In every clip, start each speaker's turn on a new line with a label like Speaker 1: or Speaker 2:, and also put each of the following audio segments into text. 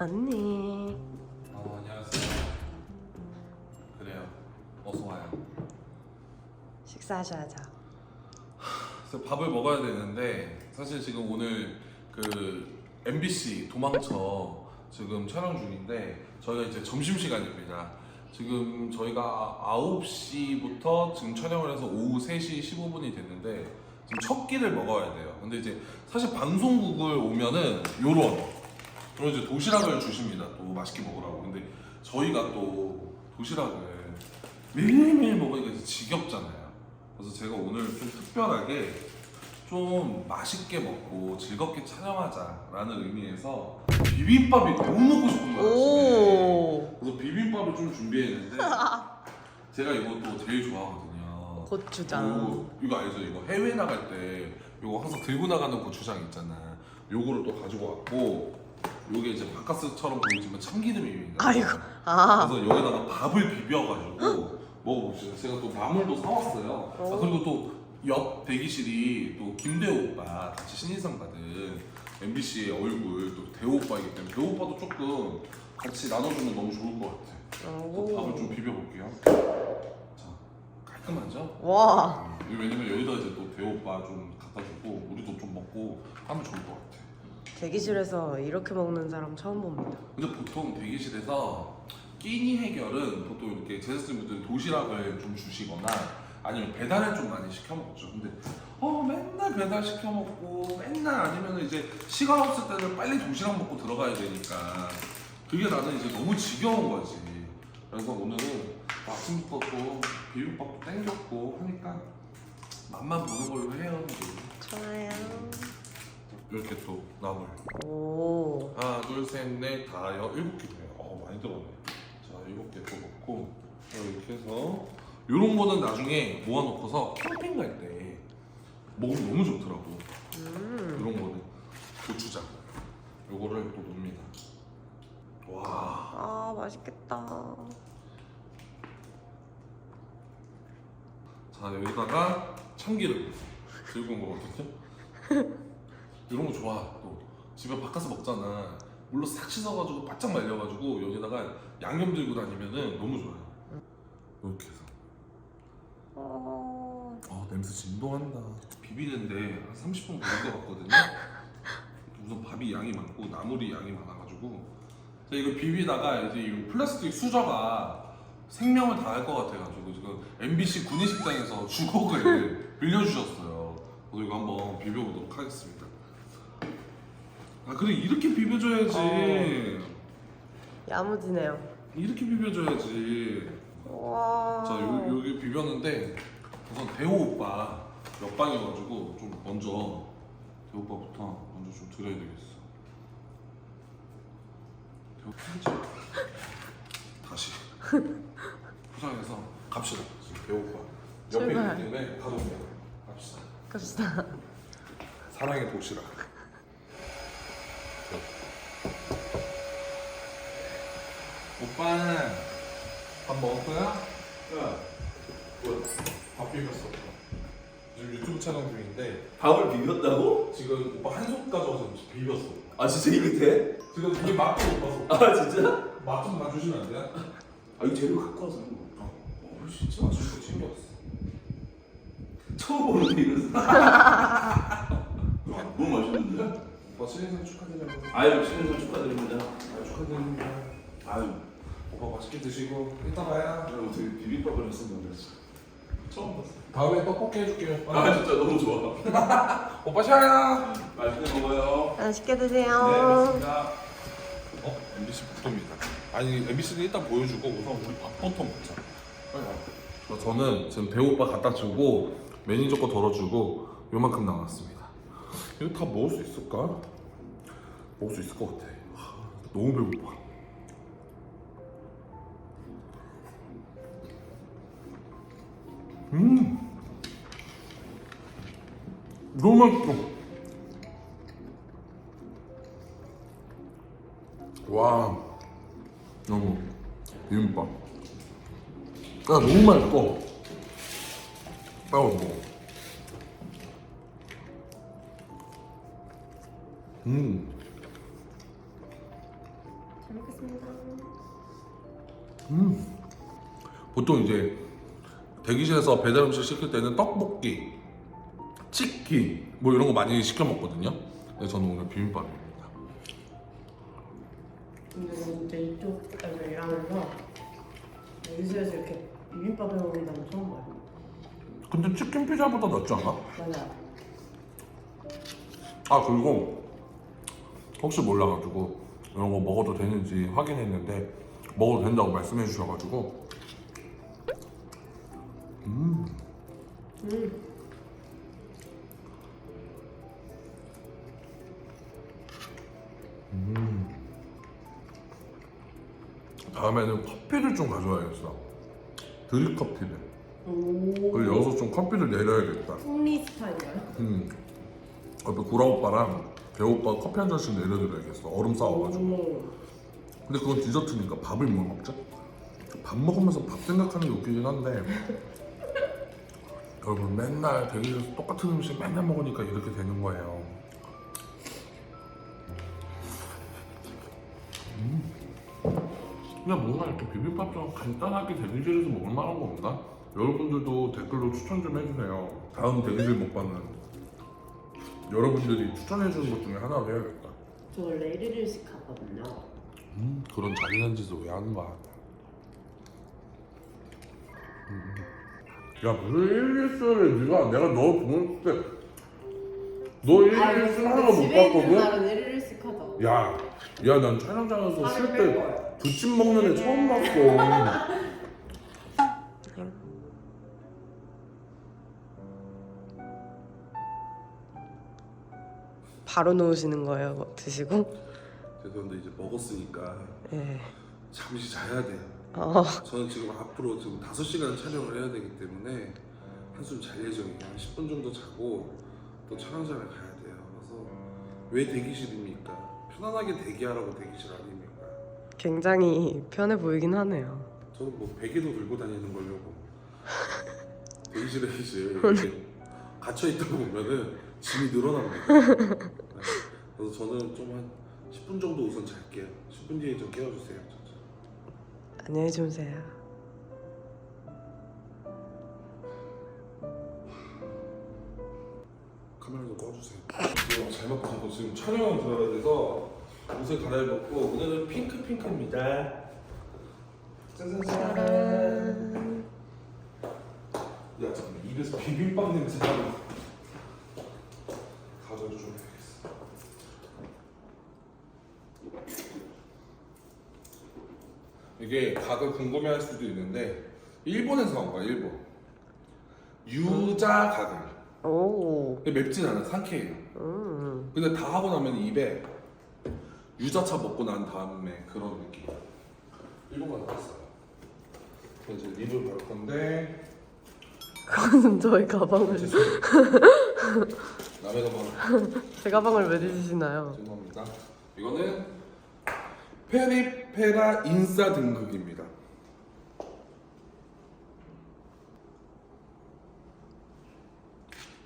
Speaker 1: 언니
Speaker 2: 어, 안녕하세요. 그래요. 어서 와요.
Speaker 1: 식사하셔야죠.
Speaker 2: 그래서 밥을 먹어야 되는데 사실 지금 오늘 그 MBC 도망쳐 지금 촬영 중인데 저희가 이제 점심 시간입니다. 지금 저희가 9시부터 지금 촬영을 해서 오후 3시 15분이 됐는데 지금 첫 끼를 먹어야 돼요. 근데 이제 사실 방송국을 오면은 요런 그런 이제 도시락을 주십니다. 또 맛있게 먹으라고. 근데 저희가 또 도시락을 매일매일 먹으니까 이제 지겹잖아요. 그래서 제가 오늘 좀 특별하게 좀 맛있게 먹고 즐겁게 촬영하자라는 의미에서 비빔밥이 너무 먹고 싶은 거예요. 아침에.
Speaker 1: 오
Speaker 2: 그래서 비빔밥을 좀 준비했는데 제가 이것도 제일 좋아하거든요.
Speaker 1: 고추장.
Speaker 2: 이거, 이거 알죠? 이거 해외 나갈 때 이거 항상 들고 나가는 고추장 있잖아. 요거를 또 가지고 왔고 요게 이제 바카스처럼 보이지만 참기름입니다.
Speaker 1: 아이고 아
Speaker 2: 그래서 여기다가 밥을 비벼가지고 먹어봅시다. 제가 또 나물도 사왔어요. 아,
Speaker 1: 오.
Speaker 2: 그리고 또 옆 대기실이 또 김대호 오빠 같이 신인상 받은 MBC의 얼굴 또 대호 오빠이기 때문에 대호 오빠도 조금 같이 나눠주면 너무 좋을 것 같아. 그래서 밥을 좀 비벼볼게요. 자, 깔끔하죠?
Speaker 1: 와
Speaker 2: 음, 왜냐면 여기다 이제 또 대호 오빠 좀 갖다 주고 우리도 좀 먹고 하면 좋을 것 같아.
Speaker 1: 대기실에서 이렇게 먹는 사람 처음 봅니다.
Speaker 2: 근데 보통 대기실에서 끼니 해결은 보통 이렇게 제작진분들 도시락을 좀 주시거나 아니면 배달을 좀 많이 시켜 먹죠. 근데 어 맨날 배달 시켜 먹고 맨날 아니면 이제 시간 없을 때는 빨리 도시락 먹고 들어가야 되니까 그게 나는 이제 너무 지겨운 거지. 그래서 오늘은 아침부터 또 비빔밥도 땡겼고 하니까 맛만 보는 걸로 해요.
Speaker 1: 좋아요.
Speaker 2: 이렇게 또 나물.
Speaker 1: 오
Speaker 2: 하나, 둘, 셋, 넷, 다 여, 일곱 개 돼요. 어, 많이 들어네. 자, 일곱 개또 넣고 이렇게 해서 이런 거는 나중에 모아놓고서 캠핑 갈 때 먹으면 너무 좋더라고.
Speaker 1: 음.
Speaker 2: 이런 거는 고추장. 요거를 또 넣습니다. 와,
Speaker 1: 아 맛있겠다.
Speaker 2: 자 여기다가 참기름 들고 온 거거든요. 이런 거 좋아. 또 집에 바꿔서 먹잖아. 물로 싹 씻어가지고 바짝 말려가지고 여기다가 양념 들고 다니면은 너무 좋아요. 이렇게 해서.
Speaker 1: 어...
Speaker 2: 아 냄새 진동한다. 비비는데 한 30분 걸릴 것 같거든요. 우선 밥이 양이 많고 나물이 양이 많아가지고 자 이거 비비다가 이제 이 플라스틱 수저가 생명을 다할 것 같아가지고 지금 MBC 구내식당에서 주걱을 빌려주셨어요. 그래서 이거 한번 비벼보도록 하겠습니다. 아 그래 이렇게 비벼줘야지.
Speaker 1: 야무지네요.
Speaker 2: 이렇게 비벼줘야지.
Speaker 1: 와.
Speaker 2: 자, 요, 여기 비볐는데 우선 대호 오빠 옆방이어가지고 좀 먼저 대호 오빠부터 먼저 좀 드려야 되겠어. 대호 편지 다시 포장해서 갑시다. 지금 대호 오빠 옆에
Speaker 1: 출발.
Speaker 2: 있기 때문에 가동돼요. 갑시다.
Speaker 1: 갑시다.
Speaker 2: 사랑의 도시락. 오빠는 밥 거야?
Speaker 3: 야, 뭐,
Speaker 2: 밥 비볐어. 지금 유튜브 촬영 중인데
Speaker 3: 밥을 비볐다고?
Speaker 2: 지금 오빠 한솥 가져와서 비볐어.
Speaker 3: 아 진짜 이게 돼?
Speaker 2: 지금 이게 맛도 못 봐서
Speaker 3: 아 진짜?
Speaker 2: 맛좀 봐주시면 안 돼요?
Speaker 3: 아이 재료 갖고 와서
Speaker 2: 어, 어 진짜 맛있고 챙겨왔어.
Speaker 3: 처음 보는데 이런 너무 맛있는데?
Speaker 2: 오빠 신인상 축하드려요.
Speaker 3: 아유 신선 축하드립니다
Speaker 2: 아, 축하드립니다.
Speaker 3: 아유
Speaker 2: 오빠 맛있게 드시고 이따 봐요.
Speaker 3: 내가 어떻게 비빔밥을 했으면 그랬어 처음 봤어
Speaker 2: 다음에 떡볶이 해줄게요.
Speaker 3: 아 진짜 너무 좋아
Speaker 2: 오빠 샤야.
Speaker 3: 맛있게 먹어요
Speaker 1: 맛있게
Speaker 3: 네
Speaker 1: 드세요.
Speaker 3: 알겠습니다
Speaker 2: 어? MBC 부릅니다. 아니 MBC는 일단 보여주고 우선 우리 밥부터 먹자. 빨리 와. 저는 지금 배우 오빠 갖다 주고 매니저 거 덜어주고 요만큼 나왔습니다. 이거 다 먹을 수 있을까? 먹을 수 있을 것 같아. 하, 너무 배고파. 너무 맛있어. 와 너무 비빔밥 아 너무 맛있어. 빨리 먹어 음. 보통 이제 대기실에서 배달 음식 시킬 때는 떡볶이, 치킨 뭐 이런 거 많이 시켜 먹거든요. 근데 저는 오늘 비빔밥입니다.
Speaker 1: 근데 진짜 이쪽에서 일하면서 여기서에서 이렇게 비빔밥을 먹는다는 처음 봐요.
Speaker 2: 근데 치킨 피자보다 낫지 않아?
Speaker 1: 맞아.
Speaker 2: 아 그리고 혹시 몰라가지고 이런 거 먹어도 되는지 확인했는데 먹어도 된다고 말씀해 주셔가지고
Speaker 1: 음.
Speaker 2: 다음에는 커피를 좀 가져와야겠어 드립 커피를
Speaker 1: 오.
Speaker 2: 그리고 여기서 좀 커피를 내려야겠다
Speaker 1: 풍리 스타일인가요?
Speaker 2: 음. 옆에 구라 오빠랑 배우 오빠 커피 한 잔씩 내려드려야겠어 얼음 쌓아가지고
Speaker 1: 오.
Speaker 2: 근데 그건 디저트니까 밥을 뭘 먹죠? 밥 먹으면서 밥 생각하는 게 웃기긴 한데 여러분 맨날 대기실에서 똑같은 음식 맨날 먹으니까 이렇게 되는 거예요 음. 그냥 뭔가 이렇게 비빔밥처럼 간단하게 대기실에서 먹을 만한 거 없나? 여러분들도 댓글로 추천 좀 해주세요 다음 대기실 먹방은 여러분들이 추천해주는 것 중에 하나로 해야겠다
Speaker 1: 저 원래 1일씩 하거든요.
Speaker 2: 음, 그런 잔인한 짓을 왜 하는 거야? 음. 야 무슨 일리스를 네가 내가 너 보낼 때너 일리스 하나도 못
Speaker 1: 아, 집에 있는
Speaker 2: 봤거든?
Speaker 1: 날은 1일씩 하죠.
Speaker 2: 야, 야 난 촬영장에서
Speaker 1: 쉴뺄
Speaker 2: 때. 부침 먹는 애 처음 봤어.
Speaker 1: 바로 놓으시는 거예요, 드시고?
Speaker 2: 죄송한데 이제 먹었으니까
Speaker 1: 네.
Speaker 2: 잠시 자야 돼요.
Speaker 1: 어,
Speaker 2: 저는 지금 앞으로 지금 5시간 촬영을 해야 되기 때문에 한숨 잘 예정이에요. 한 10분 정도 자고 또 촬영장을 가야 돼요. 그래서 왜 대기실입니까? 편안하게 대기하라고 대기실 아닙니까?
Speaker 1: 굉장히 편해 보이긴 하네요.
Speaker 2: 저는 뭐 베개도 들고 다니는 대기실에 이제 이렇게 갇혀 있다 보면은 짐이 늘어납니다. 네. 그래서 저는 좀 한 10분 정도 우선 잘게요. 10분 뒤에 좀 깨워주세요.
Speaker 1: 안녕히 주무세요.
Speaker 2: 카메라 좀 꺼주세요. 이거 잘 먹고 자고 지금 촬영을 들어야 돼서 옷을 갈아입었고 오늘은 핑크 핑크입니다. 짜자잔. 야 잠깐 입에서 비빔밥 냄새 나는 가져도 좀 해야겠어. 이게 각을 궁금해할 수도 있는데 일본에서 온 거야 일본. 유자 각을.
Speaker 1: 오,
Speaker 2: 근데 맵진 않아 상쾌해요.
Speaker 1: 음,
Speaker 2: 근데 다 하고 나면 입에 유자차 먹고 난 다음에 그런 느낌. 일본 왔어요. 그래서 이제 립을 바를 건데
Speaker 1: 그것은 저희 가방을
Speaker 2: 죄송해요. 남의 가방
Speaker 1: 제 가방을 왜 드시나요?
Speaker 2: 죄송합니다. 이거는 페리페라 인싸 등급입니다.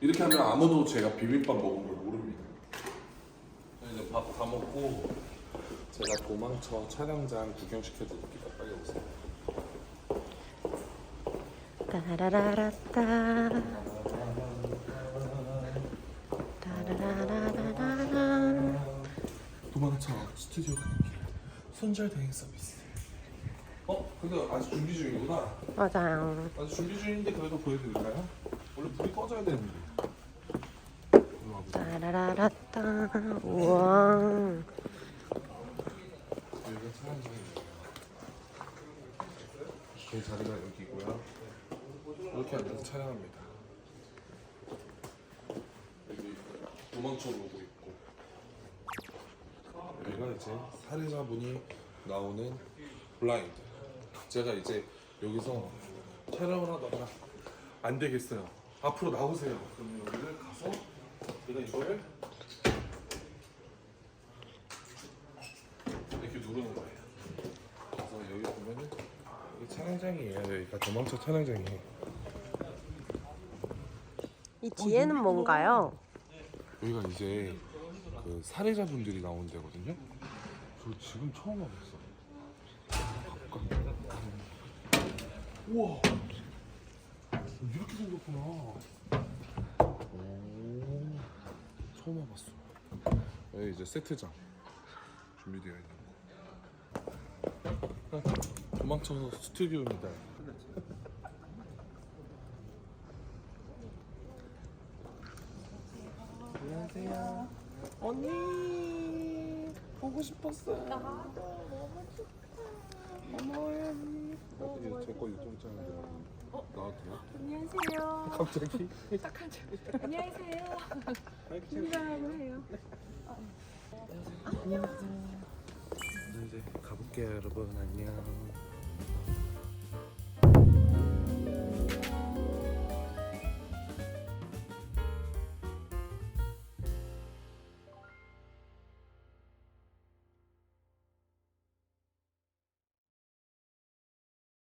Speaker 2: 이렇게 하면 아무도 제가 비빔밥 먹은 걸 모릅니다. 이제 밥다 먹고 제가 도망쳐 촬영장 구경시켜 드릴게요. 빨리 오세요.
Speaker 1: 따라라라따. 따라라라라라.
Speaker 2: 도망쳐 스튜디오 가는 길 손절 대행 서비스. 어? 근데 아직 준비 중이구나.
Speaker 1: 맞아요.
Speaker 2: 아직 준비 중인데 그래도 보여드릴까요? 원래 불이 꺼져야 되는데.
Speaker 1: 따라라라따. 우와.
Speaker 2: 제 자리가 여기고요. 이렇게 앉아서 촬영합니다. 여기 도망쳐 보고 있고. 여기가 이제 살인자분이 나오는 블라인드. 제가 이제 여기서 촬영을 하다가 안 되겠어요. 앞으로 나오세요. 그러면 여기를 가서 제가 이거를 이렇게 누르는 거예요. 그래서 여기 보면은 여기 촬영장이에요. 여기가 도망쳐 촬영장이에요.
Speaker 1: 이 뒤에는 뭔가요?
Speaker 2: 여기가 이제 그 살해자분들이 나온 데거든요. 저 지금 처음 와봤어. 우와 이렇게 생겼구나 오 처음 와봤어. 여기 이제 세트장 준비되어 있는 거. 도망쳐 스튜디오입니다. 안녕하세요. 언니 보고 싶었어요. 나도 너무 좋다. 어머 제거 유튜브 채널 나와도 돼요?
Speaker 4: 안녕하세요.
Speaker 2: 갑자기?
Speaker 4: 안녕하세요. 인사하고 해요.
Speaker 2: 네, 이제 가볼게요 여러분 안녕